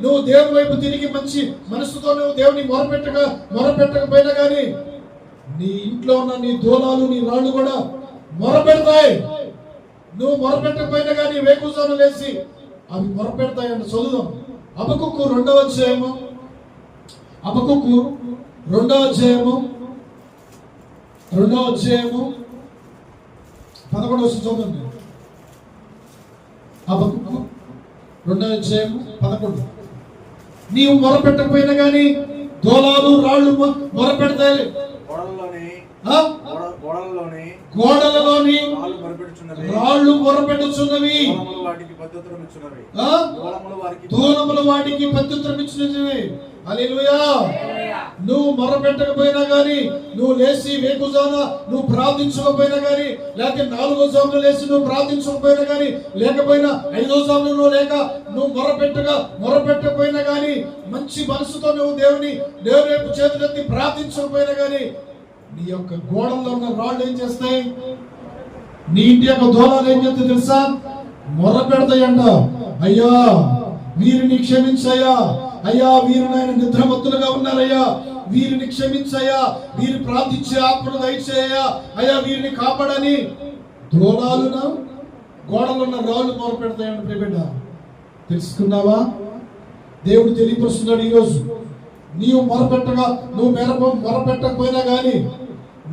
నువ్వు దేవుని వైపు తిరిగి మంచి మనసుతో నువ్వు దేవుని మొరపెట్టక మొరపెట్టకపోయినా కానీ నీ ఇంట్లో ఉన్న నీ దూలాలు నీ రాళ్ళు కూడా మొరపెడతాయి. నువ్వు మొరపెట్టకపోయినా కానీ వేకుజాను లేచి అవి మొరపెడతాయంట చదువుదాం. అబకుక్కు రెండవ అధ్యాయము. అబకుక్కు రెండవ అధ్యాయము. రెండవ అధ్యాయము. పదకొండవ చూడండి అబకుక్కు రెండవ అధ్యాయము పదకొండు. నీవు మొరపెట్టకపోయినా కానీ దోలాలు రాళ్ళు మొరపెడతాయి. గోడలలోని రాళ్ళు మొరపెట్టుచున్నవి దూలములు వాటికి పద్ధతులు ఇచ్చినవి హల్లెలూయా. నువ్వు మొరపెట్టకపోయినా గాని నువ్వు లేచి వేకుజాన నువ్వు ప్రార్థించకపోయినా గాని లేకపోతే నాలుగో జాములు లేచి నువ్వు ప్రార్థించకపోయినా గానీ లేకపోయినా ఐదో జాములు నువ్వు లేక నువ్వు మొరపెట్టగా మొరపెట్టకపోయినా గాని మంచి మనసుతో నువ్వు దేవుని దేవుని వైపు చేతులెత్తి ప్రార్థించకపోయినా గాని నీ యొక్క గోడల్లో ఉన్న రాళ్ళు ఏం చేస్తాయి? నీ ఇంటి యొక్క దూరాలు ఏం చేస్తే తెలుసా? మొర పెడతాయంట అయ్యా వీరిని క్షమించయ్యా అయ్యా వీరు నాయన నిద్రమత్తులుగా ఉన్నారయ్యా. వీరిని క్షమించయ్యా. వీరు ప్రార్థించే ఆత్మను దయచేయ్యా. అయ్యా వీరిని కాపాడని దూలాలున గోడలున్న రాళ్ళు మొదలు పెడతాయని ప్రియబిడ్డ. తెలుసుకున్నావా? దేవుడు తెలియపరుస్తున్నాడు ఈరోజు. నీవు మొరపెట్టగా నువ్వు మెర మొరపెట్టకపోయినా కానీ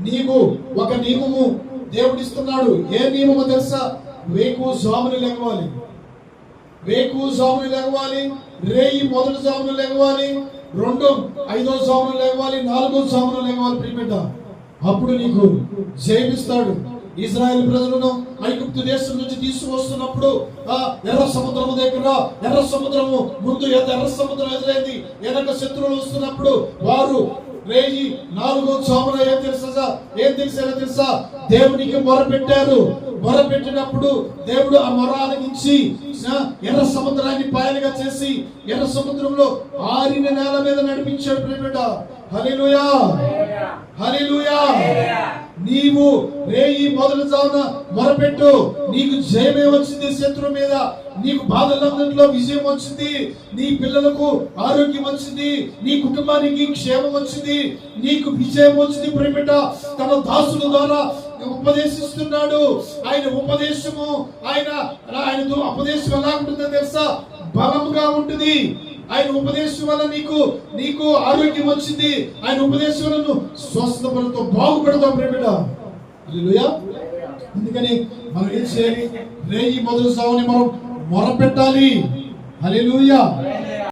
నీకు ఒక నియమము దేవుడు ఇస్తున్నాడు ఏ నియమము తెలుసా? వేకు స్వామిని లెగవాలి రేకు జాములు లెగవాలి రేయి మొదటి జాములు లెగవాలి రెండు ఐదో జాములు లెగవాలి నాలుగో జాములు లెగవాలి ప్రియబిడ్డ అప్పుడు నీకు జయమిస్తాడు. ఇజ్రాయెల్ ప్రజలను ఐగుప్తు దేశం నుంచి తీసుకువస్తున్నప్పుడు ఆ ఎర్ర సముద్రము దగ్గర ఎర్ర సముద్రము ముందు ఎర్ర ఎర్ర సముద్రం ఎదురైంది. వెనక శత్రువులు వస్తున్నప్పుడు వారు రేయి నాలుగో చామున ఏం తెలుసా ఏం తెలిసారో తెలుసా? దేవునికి మొరపెట్టారు. మొరపెట్టినప్పుడు దేవుడు ఆ మొర ఆలకించి ఆ, ఎర్ర సముద్రాన్ని పాయలుగా చేసి ఎర్ర సముద్రంలో ఆరిన నేల మీద నడిపించాడు ప్రేమిట హల్లెలూయా! హల్లెలూయా! నీవు రేయి మొదలు చావున మొరపెట్టు. నీకు జయమే వచ్చింది శత్రువు మీద. నీకు బాధలందరిలో విజయం వచ్చింది. నీ పిల్లలకు ఆరోగ్యం వచ్చింది. నీ కుటుంబానికి క్షేమం వచ్చింది. నీకు విజయం వచ్చింది ప్రేమిట తన దాసుల ద్వారా ఉపదేశిస్తున్నాడు. ఆయన ఉపదేశము ఆయన ఆయన ఉపదేశం ఎలా ఉంటుందో తెలుసా? బలముగా ఉంటుంది. ఆయన ఉపదేశం వల్ల నీకు నీకు ఆరోగ్యం వచ్చింది. ఆయన ఉపదేశం వల్ల నువ్వు స్వస్థపడతావు బాగుపడతావు ప్రేమిడ అందుకని మనం ఏం చేయాలి? రేయి మొదలు సాగుని మనం మొరపెట్టాలి. హల్లెలూయా.